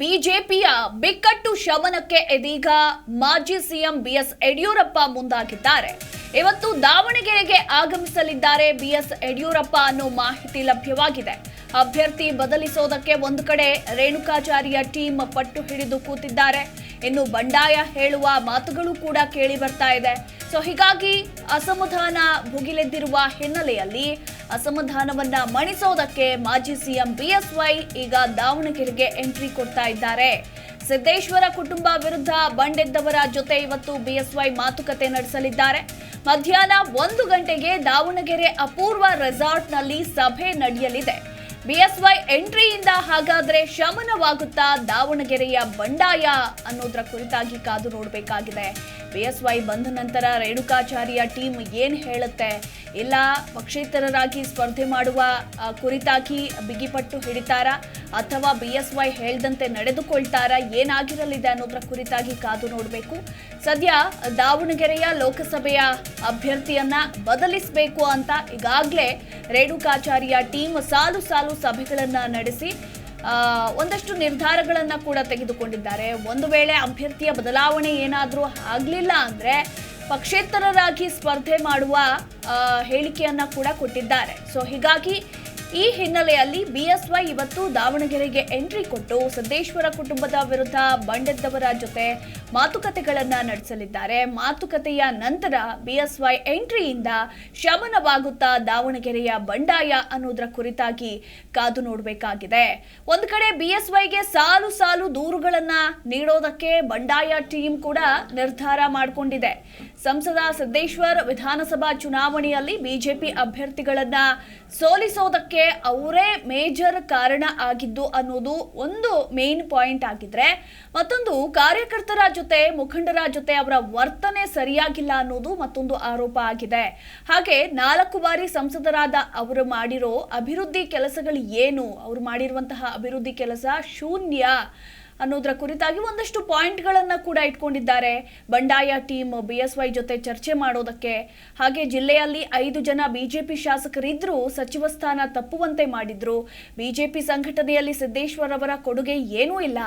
ಬಿಜೆಪಿಯ ಬಿಕ್ಕಟ್ಟು ಶಮನಕ್ಕೆ ಇದೀಗ ಮಾಜಿ ಸಿಎಂ ಬಿಎಸ್ ಯಡಿಯೂರಪ್ಪ ಮುಂದಾಗಿದ್ದಾರೆ. ಇವತ್ತು ದಾವಣಗೆರೆಗೆ ಆಗಮಿಸಲಿದ್ದಾರೆ ಬಿಎಸ್ ಯಡಿಯೂರಪ್ಪ ಅನ್ನೋ ಮಾಹಿತಿ ಲಭ್ಯವಾಗಿದೆ. ಅಭ್ಯರ್ಥಿ ಬದಲಿಸೋದಕ್ಕೆ ಒಂದು ಕಡೆ ರೇಣುಕಾಚಾರ್ಯ ಟೀಮ್ ಪಟ್ಟು ಹಿಡಿದು ಕೂತಿದ್ದಾರೆ. ಇನ್ನು ಬಂಡಾಯ ಹೇಳುವ ಮಾತುಗಳು ಕೂಡ ಕೇಳಿ ಬರ್ತಾ ಇದೆ. ಸೊ, ಹೀಗಾಗಿ ಅಸಮಾಧಾನ ಭುಗಿಲೆದ್ದಿರುವ ಹಿನ್ನೆಲೆಯಲ್ಲಿ ಅಸಮಾಧಾನವನ್ನ ಮಣಿಸೋದಕ್ಕೆ ಮಾಜಿ ಸಿಎಂ ಬಿಎಸ್ವೈ ಈಗ ದಾವಣಗೆರೆಗೆ ಎಂಟ್ರಿ ಕೊಡ್ತಾ ಇದ್ದಾರೆ. ಸಿದ್ದೇಶ್ವರ ಕುಟುಂಬ ವಿರುದ್ಧ ಬಂಡೆದ್ದವರ ಜೊತೆ ಇವತ್ತು ಬಿಎಸ್ವೈ ಮಾತುಕತೆ ನಡೆಸಲಿದ್ದಾರೆ. ಮಧ್ಯಾಹ್ನ ಒಂದು ಗಂಟೆಗೆ ದಾವಣಗೆರೆ ಅಪೂರ್ವ ರೆಸಾರ್ಟ್ನಲ್ಲಿ ಸಭೆ ನಡೆಯಲಿದೆ. ಬಿಎಸ್ವೈ ಎಂಟ್ರಿಯಿಂದ ಹಾಗಾದ್ರೆ ಶಮನವಾಗುತ್ತಾ ದಾವಣಗೆರೆಯ ಬಂಡಾಯ ಅನ್ನೋದ್ರ ಕುರಿತಾಗಿ ಕಾದು ನೋಡಬೇಕಾಗಿದೆ. ಬಿಎಸ್ವೈ ಬಂದ ನಂತರ ರೇಣುಕಾಚಾರ್ಯ ಟೀಮ್ ಏನು ಹೇಳುತ್ತೆ? ಇಲ್ಲ ಪಕ್ಷೇತರರಾಗಿ ಸ್ಪರ್ಧೆ ಮಾಡುವ ಕುರಿತಾಗಿ ಬಿಗಿಪಟ್ಟು ಹಿಡಿತಾರ? ಅಥವಾ ಬಿಎಸ್ವೈ ಹೇಳ್ದಂತೆ ನಡೆದುಕೊಳ್ತಾರಾ? ಏನಾಗಿರಲಿದೆ ಅನ್ನೋದ್ರ ಕುರಿತಾಗಿ ಕಾದು ನೋಡಬೇಕು. ಸದ್ಯ ದಾವಣಗೆರೆಯ ಲೋಕಸಭೆಯ ಅಭ್ಯರ್ಥಿಯನ್ನ ಬದಲಿಸಬೇಕು ಅಂತ ಈಗಾಗಲೇ ರೇಣುಕಾಚಾರ್ಯ ಟೀಮ್ ಸಾಲು ಸಾಲು ಸಭೆಗಳನ್ನು ನಡೆಸಿ ಒಂದಷ್ಟು ನಿರ್ಧಾರಗಳನ್ನು ಕೂಡ ತೆಗೆದುಕೊಂಡಿದ್ದಾರೆ. ಒಂದು ವೇಳೆ ಅಭ್ಯರ್ಥಿಯ ಬದಲಾವಣೆ ಏನಾದರೂ ಆಗಲಿಲ್ಲ ಅಂದ್ರೆ ಪಕ್ಷೇತರರಾಗಿ ಸ್ಪರ್ಧೆ ಮಾಡುವ ಹೇಳಿಕೆಯನ್ನು ಕೂಡ ಕೊಟ್ಟಿದ್ದಾರೆ. ಸೊ ಹೀಗಾಗಿ ಈ ಹಿನ್ನೆಲೆಯಲ್ಲಿ ಬಿಎಸ್ವೈ ಇವತ್ತು ದಾವಣಗೆರೆಗೆ ಎಂಟ್ರಿ ಕೊಟ್ಟು ಸಿದ್ದೇಶ್ವರ ಕುಟುಂಬದ ವಿರುದ್ಧ ಬಂಡೆದ್ದವರ ಜೊತೆ ಮಾತುಕತೆಗಳನ್ನು ನಡೆಸಲಿದ್ದಾರೆ. ಮಾತುಕತೆಯ ನಂತರ ಬಿಎಸ್ವೈ ಎಂಟ್ರಿಯಿಂದ ಶಮನವಾಗುತ್ತಾ ದಾವಣಗೆರೆಯ ಬಂಡಾಯ ಅನ್ನೋದರ ಕುರಿತಾಗಿ ಕಾದು ನೋಡಬೇಕಾಗಿದೆ. ಒಂದು ಕಡೆ ಬಿಎಸ್ವೈಗೆ ಸಾಲು ಸಾಲು ದೂರುಗಳನ್ನು ನೀಡೋದಕ್ಕೆ ಬಂಡಾಯ ಟೀಮ್ ಕೂಡ ನಿರ್ಧಾರ ಮಾಡಿಕೊಂಡಿದೆ. ಸಂಸದ ಸಿದ್ದೇಶ್ವರ್ ವಿಧಾನಸಭಾ ಚುನಾವಣೆಯಲ್ಲಿ ಬಿಜೆಪಿ ಅಭ್ಯರ್ಥಿಗಳನ್ನ ಸೋಲಿಸೋದಕ್ಕೆ ಅವರೇ ಮೇಜರ್ ಕಾರಣ ಆಗಿದ್ದು ಅನ್ನೋದು ಒಂದು ಮೇನ್ ಪಾಯಿಂಟ್ ಆಗಿದ್ರೆ ಮತ್ತೊಂದು ಕಾರ್ಯಕರ್ತರ ಜೊತೆ, ಮುಖಂಡರ ಜೊತೆ ಅವರ ವರ್ತನೆ ಸರಿಯಾಗಿಲ್ಲ ಅನ್ನೋದು ಮತ್ತೊಂದು ಆರೋಪ ಆಗಿದೆ. ಹಾಗೆ ನಾಲ್ಕು ಬಾರಿ ಸಂಸದರಾದ ಅವರು ಮಾಡಿರೋ ಅಭಿವೃದ್ಧಿ ಕೆಲಸಗಳು ಏನು? ಅವರು ಮಾಡಿರುವಂತಹ ಅಭಿವೃದ್ಧಿ ಕೆಲಸ ಶೂನ್ಯ. ಅನ್ನೋದರ ಕುರಿತಾಗಿ ಒಂದಷ್ಟು ಪಾಯಿಂಟ್ಗಳನ್ನು ಕೂಡ ಇಟ್ಕೊಂಡಿದ್ದಾರೆ. ಬಂಡಾಯ ಟೀಮ್ ಬಿಎಸ್ವೈ ಜೊತೆ ಚರ್ಚೆ ಮಾಡೋದಕ್ಕೆ. ಹಾಗೆ ಜಿಲ್ಲೆಯಲ್ಲಿ ಐದು ಜನ ಬಿಜೆಪಿ ಶಾಸಕರಿದ್ದರೂ ಸಚಿವ ಸ್ಥಾನ ತಪ್ಪುವಂತೆ ಮಾಡಿದ್ರು. ಬಿಜೆಪಿ ಸಂಘಟನೆಯಲ್ಲಿ ಸಿದ್ದೇಶ್ವರ್ ಅವರ ಕೊಡುಗೆ ಏನೂ ಇಲ್ಲ.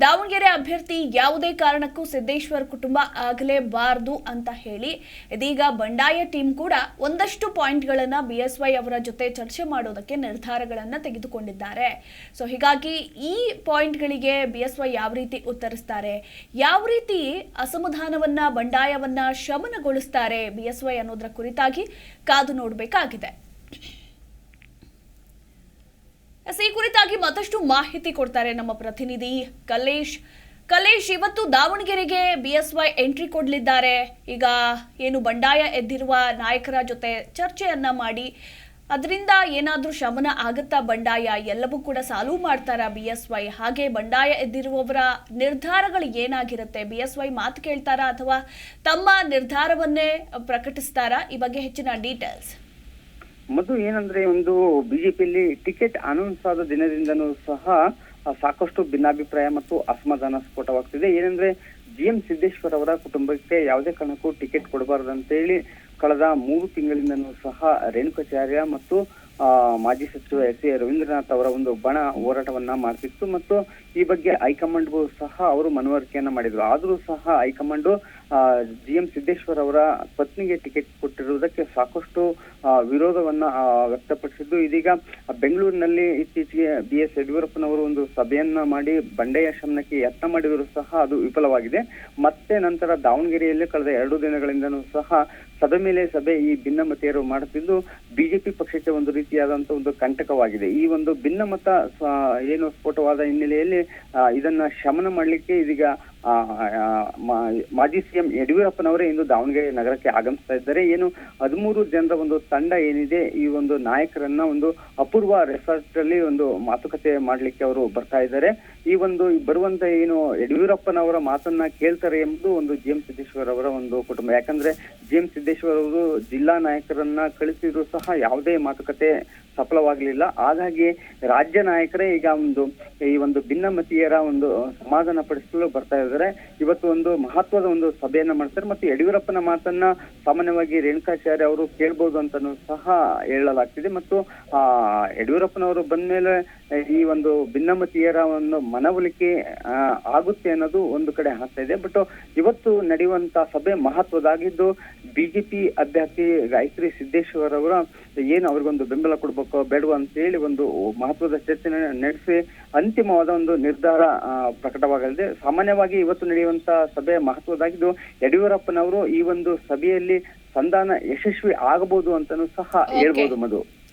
ದಾವಣಗೆರೆ ಅಭ್ಯರ್ಥಿ ಯಾವುದೇ ಕಾರಣಕ್ಕೂ ಸಿದ್ದೇಶ್ವರ್ ಕುಟುಂಬ ಆಗಲೇಬಾರದು ಅಂತ ಹೇಳಿ ಇದೀಗ ಬಂಡಾಯ ಟೀಮ್ ಕೂಡ ಒಂದಷ್ಟು ಪಾಯಿಂಟ್ಗಳನ್ನ ಬಿಎಸ್ವೈ ಅವರ ಜೊತೆ ಚರ್ಚೆ ಮಾಡೋದಕ್ಕೆ ನಿರ್ಧಾರಗಳನ್ನು ತೆಗೆದುಕೊಂಡಿದ್ದಾರೆ. ಸೊ, ಹೀಗಾಗಿ ಈ ಪಾಯಿಂಟ್ಗಳಿಗೆ ಬಿಎಸ್ವೈ ಯಾವ ರೀತಿ ಉತ್ತರಿಸ್ತಾರೆ? ಯಾವ ರೀತಿ ಅಸಮಾಧಾನವನ್ನ, ಬಂಡಾಯವನ್ನ ಶಮನಗೊಳಿಸ್ತಾರೆ ಬಿಎಸ್ವೈ ಅನ್ನೋದ್ರ ಕುರಿತಾಗಿ ಕಾದು ನೋಡಬೇಕಾಗಿದೆ. ಈ ಕುರಿತಾಗಿ ಮತ್ತಷ್ಟು ಮಾಹಿತಿ ಕೊಡ್ತಾರೆ ನಮ್ಮ ಪ್ರತಿನಿಧಿ ಕಲೇಶ್. ಕಲೇಶ್, ಇವತ್ತು ದಾವಣಗೆರೆಗೆ ಬಿಎಸ್ವೈ ಎಂಟ್ರಿ ಕೊಡಲಿದ್ದಾರೆ. ಈಗ ಏನು ಬಂಡಾಯ ಎದ್ದಿರುವ ನಾಯಕರ ಜೊತೆ ಚರ್ಚೆಯನ್ನ ಮಾಡಿ ಅದರಿಂದ ಏನಾದರೂ ಶಮನ ಆಗುತ್ತಾ ಬಂಡಾಯ? ಎಲ್ಲವೂ ಕೂಡ ಸಾಲು ಮಾಡ್ತಾರ ಬಿ ಎಸ್ ವೈ? ಹಾಗೆ ಬಂಡಾಯ ಎದ್ದಿರುವವರ ನಿರ್ಧಾರಗಳು ಏನಾಗಿರುತ್ತೆ? ಬಿ ಎಸ್ ವೈ ಮಾತು ಕೇಳ್ತಾರಾ ಅಥವಾ ತಮ್ಮ ನಿರ್ಧಾರವನ್ನೇ ಪ್ರಕಟಿಸ್ತಾರಾ? ಈ ಬಗ್ಗೆ ಹೆಚ್ಚಿನ ಡೀಟೇಲ್ಸ್. ಮತ್ತು ಏನಂದ್ರೆ ಒಂದು ಬಿಜೆಪಿಯಲ್ಲಿ ಟಿಕೆಟ್ ಅನೌನ್ಸ್ ಆದ ದಿನದಿಂದನೂ ಸಹ ಸಾಕಷ್ಟು ಭಿನ್ನಾಭಿಪ್ರಾಯ ಮತ್ತು ಅಸಮಾಧಾನ ಸ್ಫೋಟವಾಗ್ತಿದೆ. ಏನಂದ್ರೆ ಜಿ ಎಂ ಸಿದ್ದೇಶ್ವರ್ ಅವರ ಕುಟುಂಬಕ್ಕೆ ಯಾವುದೇ ಕಾರಣಕ್ಕೂ ಟಿಕೆಟ್ ಕೊಡಬಾರದು ಅಂತೇಳಿ ಕಳೆದ ಮೂರು ತಿಂಗಳಿಂದನೂ ಸಹ ರೇಣುಕಾಚಾರ್ಯ ಮತ್ತು ಮಾಜಿ ಸಚಿವ ಎಸ್ ಎ ರವೀಂದ್ರನಾಥ್ ಅವರ ಒಂದು ಬಣ ಹೋರಾಟವನ್ನ ಮಾಡ್ತಿತ್ತು ಮತ್ತು ಈ ಬಗ್ಗೆ ಹೈಕಮಾಂಡ್ಗೂ ಸಹ ಅವರು ಮನವರಿಕೆಯನ್ನ ಮಾಡಿದ್ರು. ಆದರೂ ಸಹ ಹೈಕಮಾಂಡ್ ಜಿ ಎಂ ಸಿದ್ದೇಶ್ವರ್ ಅವರ ಪತ್ನಿಗೆ ಟಿಕೆಟ್ ಕೊಟ್ಟಿರುವುದಕ್ಕೆ ಸಾಕಷ್ಟು ವಿರೋಧವನ್ನ ವ್ಯಕ್ತಪಡಿಸಿದ್ದು. ಇದೀಗ ಬೆಂಗಳೂರಿನಲ್ಲಿ ಇತ್ತೀಚೆಗೆ ಬಿ ಎಸ್ ಯಡಿಯೂರಪ್ಪನವರು ಒಂದು ಸಭೆಯನ್ನ ಮಾಡಿ ಬಂಡೆಯ ಶಮನಕ್ಕೆ ಯತ್ನ ಮಾಡಿದರೂ ಸಹ ಅದು ವಿಫಲವಾಗಿದೆ. ಮತ್ತೆ ನಂತರ ದಾವಣಗೆರೆಯಲ್ಲಿ ಕಳೆದ ಎರಡು ದಿನಗಳಿಂದನೂ ಸಹ ಸಭೆ ಮೇಲೆ ಸಭೆ ಈ ಭಿನ್ನಮತೀಯರು ಮಾಡುತ್ತಿದ್ದು, ಬಿಜೆಪಿ ಪಕ್ಷಕ್ಕೆ ಒಂದು ರೀತಿಯಾದಂತ ಒಂದು ಕಂಟಕವಾಗಿದೆ. ಈ ಒಂದು ಭಿನ್ನಮತ ಏನು ಸ್ಫೋಟವಾದ ಹಿನ್ನೆಲೆಯಲ್ಲಿ ಇದನ್ನ ಶಮನ ಮಾಡಲಿಕ್ಕೆ ಇದೀಗ ಮಾಜಿ ಸಿಎಂ ಯಡಿಯೂರಪ್ಪನವರೇ ಇಂದು ದಾವಣಗೆರೆ ನಗರಕ್ಕೆ ಆಗಮಿಸ್ತಾ ಇದ್ದಾರೆ. ಏನು ಹದಿಮೂರು ಜನರ ಒಂದು ತಂಡ ಏನಿದೆ, ಈ ಒಂದು ನಾಯಕರನ್ನ ಒಂದು ಅಪೂರ್ವ ರೆಸಾರ್ಟ್ ಅಲ್ಲಿ ಒಂದು ಮಾತುಕತೆ ಮಾಡ್ಲಿಕ್ಕೆ ಅವರು ಬರ್ತಾ ಇದ್ದಾರೆ. ಈ ಒಂದು ಬರುವಂತ ಏನು ಯಡಿಯೂರಪ್ಪನವರ ಮಾತನ್ನ ಕೇಳ್ತಾರೆ ಎಂಬುದು ಒಂದು ಜಿ ಎಂ ಸಿದ್ದೇಶ್ವರ್ ಅವರ ಒಂದು ಕುಟುಂಬ. ಯಾಕಂದ್ರೆ ಜಿ ಎಂ ಸಿದ್ದೇಶ್ವರ್ ಅವರು ಜಿಲ್ಲಾ ನಾಯಕರನ್ನ ಕಳಿಸಿದ್ರು ಸಹ ಯಾವುದೇ ಮಾತುಕತೆ ಸಫಲವಾಗಲಿಲ್ಲ. ಹಾಗಾಗಿ ರಾಜ್ಯ ನಾಯಕರೇ ಈಗ ಒಂದು, ಈ ಒಂದು ಭಿನ್ನಮತೀಯರ ಒಂದು ಸಮಾಧಾನ ಪಡಿಸಲು ಬರ್ತಾ ಇದ್ದಾರೆ. ಇವತ್ತು ಒಂದು ಮಹತ್ವದ ಒಂದು ಸಭೆಯನ್ನ ಮಾಡ್ತಾರೆ. ಮತ್ತು ಯಡಿಯೂರಪ್ಪನ ಮಾತನ್ನ ಸಾಮಾನ್ಯವಾಗಿ ರೇಣುಕಾಚಾರ್ಯ ಅವರು ಕೇಳ್ಬೋದು ಅಂತಾನು ಸಹ ಹೇಳಲಾಗ್ತಿದೆ. ಮತ್ತು, ಆ, ಯಡಿಯೂರಪ್ಪನವರು ಬಂದ್ಮೇಲೆ ಈ ಒಂದು ಭಿನ್ನಮತೀಯರ ಒಂದು ಮನವೊಲಿಕೆ ಆಗುತ್ತೆ ಅನ್ನೋದು ಒಂದು ಕಡೆ ಆಗ್ತಾ ಇದೆ. ಬಟ್ ಇವತ್ತು ನಡೆಯುವಂತ ಸಭೆ ಮಹತ್ವದಾಗಿದ್ದು ಬಿಜೆಪಿ ಅಭ್ಯರ್ಥಿ ಗಾಯತ್ರಿ ಸಿದ್ದೇಶ್ವರ್ ಅವರ ಏನು ಅವ್ರಿಗೊಂದು ಬೆಂಬಲ ಕೊಡ್ಬೇಕೋ ಬೇಡುವ ಅಂತ ಹೇಳಿ ಒಂದು ಮಹತ್ವದ ಚರ್ಚೆ ನಡೆಸಿ ಅಂತಿಮವಾದ ಒಂದು ನಿರ್ಧಾರ ಪ್ರಕಟವಾಗಲಿದೆ. ಸಾಮಾನ್ಯವಾಗಿ ಇವತ್ತು ನಡೆಯುವಂತ ಸಭೆ ಮಹತ್ವದಾಗಿದ್ದು ಯಡಿಯೂರಪ್ಪನವರು ಈ ಒಂದು ಸಭೆಯಲ್ಲಿ ಸಂಧಾನ ಯಶಸ್ವಿ ಆಗಬಹುದು ಅಂತಾನೂ ಸಹ. ಹೇಳ್ಬೋದು ಮಧು.